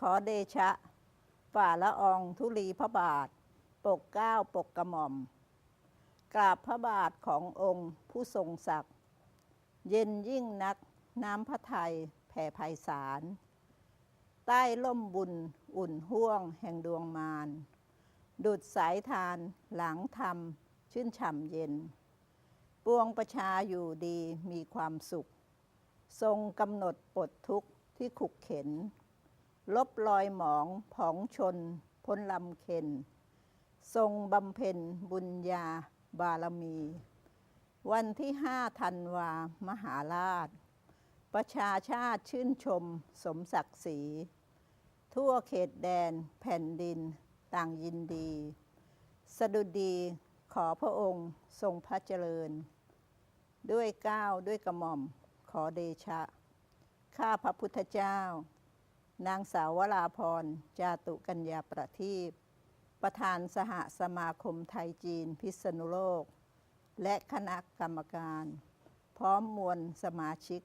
ขอเดชะ ฝ่าละอองธุลีพระบาท ปกเก้าปกกระหม่อม กราบพระบาทขององค์ผู้ทรงศักดิ์เย็นยิ่งนักน้ำพระทัยแผ่ไพศาลใต้ล่มบุญอุ่นห่วงแห่งดวงมารดุดสายทานหลังธรรม ชื่นฉ่ำเย็น ปวงประชาอยู่ดีมีความสุข ทรงกำหนดปลดทุกข์ที่ขุกเข็น ลบรอยหมองผองชน พ้นลำเค็น ทรงบำเพ็ญบุญญาบารมี วันที่ห้าธันวา มหาราช ประชาชาติชื่นชมสมศักดิ์ศรี ทั่วเขตแดนแผ่นดินต่างยินดี สดุดีขอพระองค์ทรงพระเจริญ ด้วยก้าวด้วยกระหม่อมขอเดชะ ข้าพระพุทธเจ้า นางสาววราพร จาตุกัญญาประทีปประธานสหสมาคมไทยจีนพิษณุโลก และคณะกรรมการ พร้อมมวลสมาชิก